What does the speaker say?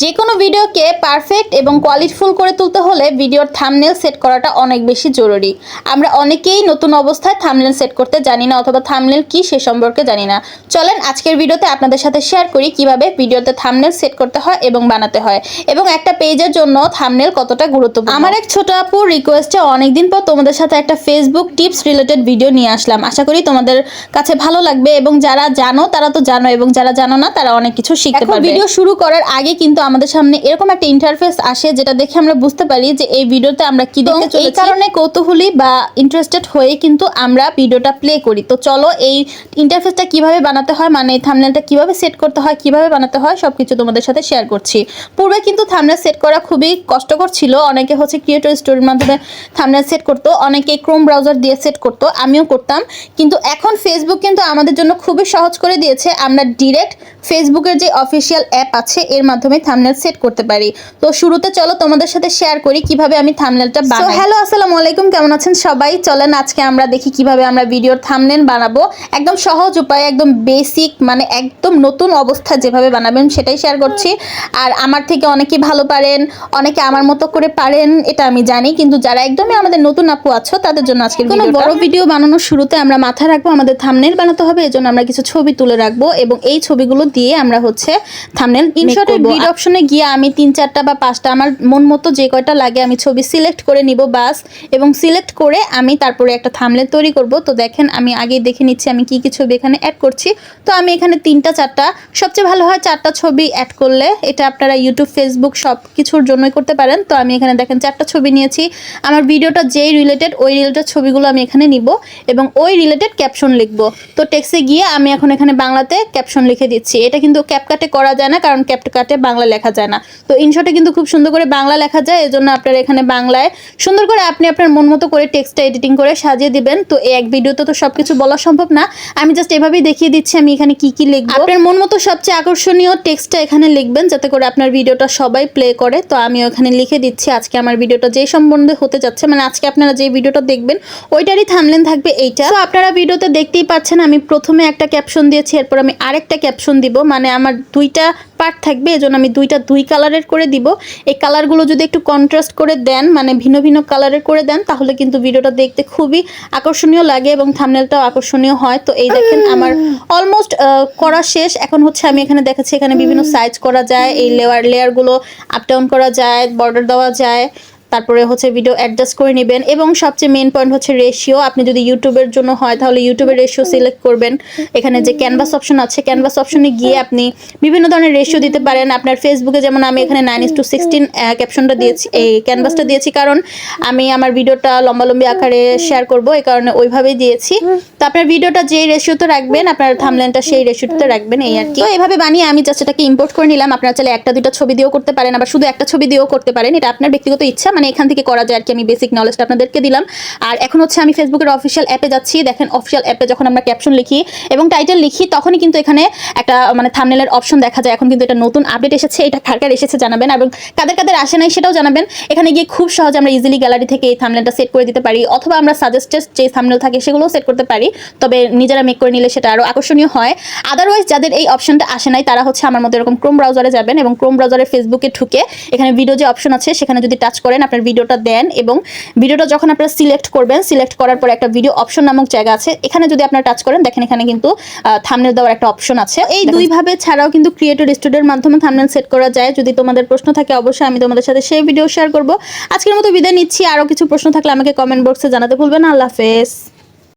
যে কোনো ভিডিওকে পারফেক্ট এবং কোয়ালিটিফুল করে তুলতে হলে ভিডিওর থামনেল সেট করাটা অনেক বেশি জরুরি। আমরা অনেকেই নতুন অবস্থায় থামনেল সেট করতে জানি না অথবা থামনেল কি সে সম্পর্কে জানি না। চলেন আজকের ভিডিওতে আপনাদের সাথে শেয়ার করি কীভাবে ভিডিওতে থামনেল সেট করতে হয় এবং বানাতে হয় এবং একটা পেজের জন্য থামনেল কতটা গুরুত্বপূর্ণ। আমার এক ছোট আপুর রিকোয়েস্টে অনেকদিন পর তোমাদের সাথে একটা ফেসবুক টিপস রিলেটেড ভিডিও নিয়ে আসলাম। আশা করি তোমাদের কাছে ভালো লাগবে এবং যারা জানো তারা তো জানো এবং যারা জানো না তারা অনেক কিছু শিখতে পারবে। ভিডিও শুরু করার আগে কিন্তু আমাদের সামনে এরকম একটা ইন্টারফেস আসে যেটা দেখে আমরা বুঝতে পারি যে এই ভিডিওতে আমরা কি দেখতে চলেছি এই কারণে কৌতূহলী বা ইন্টারেস্টেড হয়ে কিন্তু আমরা ভিডিওটা প্লে করি। তো চলো এই ইন্টারফেসটা কীভাবে বানাতে হয় মানে এই থাম্বনেলটা কীভাবে সেট করতে হয় কীভাবে বানাতে হয় সবকিছু তোমাদের সাথে শেয়ার করছি। পূর্বে কিন্তু থাম্বনেল সেট করা খুবই কষ্টকর ছিল। অনেকে হচ্ছে ক্রিয়েটর স্টোরির মাধ্যমে থাম্বনেল সেট করতো অনেকে ক্রোম ব্রাউজার দিয়ে সেট করতো আমিও করতাম। কিন্তু এখন ফেসবুক কিন্তু আমাদের জন্য খুবই সহজ করে দিয়েছে। আমরা ডিরেক্ট ফেসবুকের যে অফিসিয়াল অ্যাপ আছে এর মাধ্যমে থাম্বনেল সেট করতে পারি। তো শুরুতে চলো তোমাদের সাথে শেয়ার করি কীভাবে আমি থাম্বনেলটা বানাই। হ্যালো আসসালামু আলাইকুম কেমন আছেন সবাই? চলেন আজকে আমরা দেখি কীভাবে আমরা ভিডিওর থাম্বনেল বানাবো। একদম সহজ উপায় একদম বেসিক মানে একদম নতুন অবস্থা যেভাবে বানাবেন সেটাই শেয়ার করছি। আর আমার থেকে অনেকেই ভালো পারেন অনেকে আমার মতো করে পারেন এটা আমি জানি। কিন্তু যারা একদমই আমাদের নতুন আপু আছো তাদের জন্য আজকে কোনো বড় ভিডিও বানানোর শুরুতে আমরা মাথায় রাখব আমাদের থাম্বনেল বানাতে হবে। এজন্য আমরা কিছু ছবি তুলে রাখব এবং এই ছবিগুলো দিয়ে আমরা হচ্ছে থাম্বনেল ইনশর্টের বিড অপশনে গিয়ে আমি তিন চারটা বা পাঁচটা, আমার মন মতো যে কয়টা লাগে আমি ছবি সিলেক্ট করে নিব বাস। এবং সিলেক্ট করে আমি তারপরে একটা থামলেন তৈরি করব। তো দেখেন, আমি আগেই দেখে নিচ্ছি আমি কি কি ছবি এখানে অ্যাড করছি। তো আমি এখানে তিনটা, চারটা, সবচেয়ে ভালো হয় চারটা ছবি অ্যাড করলে। এটা আপনারা ইউটিউব ফেসবুক সব কিছুর জন্যই করতে পারেন। তো আমি এখানে দেখেন চারটা ছবি নিয়েছি। আমার ভিডিওটা যেই রিলেটেড ওই রিলেটেড ছবিগুলো আমি এখানে নিব এবং ওই রিলেটেড ক্যাপশন লিখব। তো টেক্সে গিয়ে আমি এখন এখানে বাংলাতে ক্যাপশন লিখে দিচ্ছি। এটা কিন্তু ক্যাপকাটে করা যায় না, কারণ ক্যাপকাটে বাংলা লেখা যায় না। তো ইনশটে কিন্তু খুব সুন্দর করে বাংলা লেখা যায়, এজন্য আপনারা এখানে বাংলায় সুন্দর করে আপনি আপনার মন মতো করে টেক্সটটা এডিটিং করে সাজিয়ে দিবেন। তো এই এক ভিডিওতে তো সব কিছু বলা সম্ভব না। আমি জাস্ট এভাবেই দেখিয়ে দিচ্ছি, আমি এখানে কি কি লিখব। আপনার মন মতো সবচেয়ে আকর্ষণীয় টেক্সটটা এখানে লিখবেন, যাতে করে আপনার ভিডিওটা সবাই প্লে করে। তো আমি ওখানে লিখে দিচ্ছি, আজকে আমার ভিডিওটা যে সম্বন্ধে হতে যাচ্ছে মানে আজকে আপনারা যে ভিডিওটা দেখবেন, ওইটারই থামলেন থাকবে এইটা। তো আপনারা ভিডিওতে দেখতেই পাচ্ছেন, আমি প্রথমে একটা ক্যাপশন দিয়েছি, এরপর আমি আরেকটা ক্যাপশন দিব মানে আমার দুইটা পার্ট থাকবে, এজন্য আমি দুইটা দুই কালারের করে দিব। এই কালারগুলো যদি একটু কন্ট্রাস্ট করে দেন মানে ভিন্ন ভিন্ন কালারের করে দেন তাহলে কিন্তু ভিডিওটা দেখতে খুবই আকর্ষণীয় লাগে এবং থামনেলটাও আকর্ষণীয় হয়। তো এই দেখেন আমার অলমোস্ট করা শেষ। এখন হচ্ছে আমি এখানে দেখাচ্ছি এখানে বিভিন্ন সাইজ করা যায়। এই লেয়ার লেয়ারগুলো আপ ডাউন করা যায় বর্ডার দেওয়া যায়। তারপরে হচ্ছে ভিডিও অ্যাডজাস্ট করে নেবেন এবং সবচেয়ে মেন পয়েন্ট হচ্ছে রেশিও আপনি যদি ইউটিউবের জন্য হয়, তাহলে ইউটিউবের রেশিও সিলেক্ট করবেন। এখানে যে ক্যানভাস অপশন আছে ক্যানভাস অপশনে গিয়ে আপনি বিভিন্ন ধরনের রেশিও দিতে পারেন। আপনার ফেসবুকে যেমন আমি এখানে নাইন ইস টু সিক্সটিন ক্যাপশনটা দিয়েছি, এই ক্যানভাসটা দিয়েছি কারণ আমি আমার ভিডিওটা লম্বালম্বি আকারে শেয়ার করব, এই কারণে ওইভাবেই দিয়েছি। তো আপনার ভিডিওটা যে রেশিওতে রাখবেন, আপনার থামলেনটা সেই রেশিওতে রাখবেন, এই আর কি। তো এইভাবে বানিয়ে আমি জাস্ট এটাকে ইম্পোর্ট করে নিলাম। আপনারা চাইলে একটা দুটো ছবি দিয়েও করতে পারেন, আবার শুধু একটা ছবি দিয়েও করতে পারেন। এটা আপনার ব্যক্তিগত ইচ্ছা মানে এখান থেকে করা যায় আর কি, আমি বেসিক নলেজটা আপনাদেরকে দিলাম। আর এখন হচ্ছে আমি ফেসবুকের অফিসিয়াল অ্যাপে যাচ্ছি। দেখেন অফিসিয়াল অ্যাপে যখন আমরা ক্যাপশন লিখি এবং টাইটেল লিখি, তখনই কিন্তু এখানে একটা মানে থামনেলের অপশন দেখা যায়। এখন কিন্তু এটা নতুন আপডেট এসেছে, এটা কার কার এসেছে জানাবেন এবং কাদের কাদের আসে নাই সেটাও জানাবেন। এখানে গিয়ে খুব সহজে আমরা ইজিলি গ্যালারি থেকে এই থামনেলটা সেট করে দিতে পারি, অথবা আমরা সাজেস্টেড যে থামনেল থাকে সেগুলোও সেট করতে পারি। তবে নিজেরা মেক করে নিলে সেটা আরও আকর্ষণীয় হয়। আদারওয়াইজ যাদের এই অপশনটা আসে নাই, তারা হচ্ছে আমার মতো এরকম ক্রোম ব্রাউজারে যাবেন এবং ক্রোম ব্রাউজারে ফেসবুকে ঢুকে এখানে ভিডিও যে অপশন আছে, সেখানে যদি টাচ করেন আপনার ভিডিওটা দেন এবং ভিডিওটা যখন আপনারা সিলেক্ট করবেন সিলেক্ট করার পর একটা ভিডিও অপশন নামক জায়গা আছে এখানে যদি আপনারা টাচ করেন দেখেন এখানে কিন্তু থামনেল দেওয়ার একটা অপশন আছে। এই দুইভাবে ছাড়াও কিন্তু ক্রিয়েটর স্টুডিওর মাধ্যমে থামনেল সেট করা যায়। যদি তোমাদের প্রশ্ন থাকে অবশ্যই আমি তোমাদের সাথে সেই ভিডিও শেয়ার করব। আজকের মতো বিদায় নিচ্ছি। আরও কিছু প্রশ্ন থাকলে আমাকে কমেন্ট বক্সে জানাতে ভুলবেন আল্লাহ হাফেজ।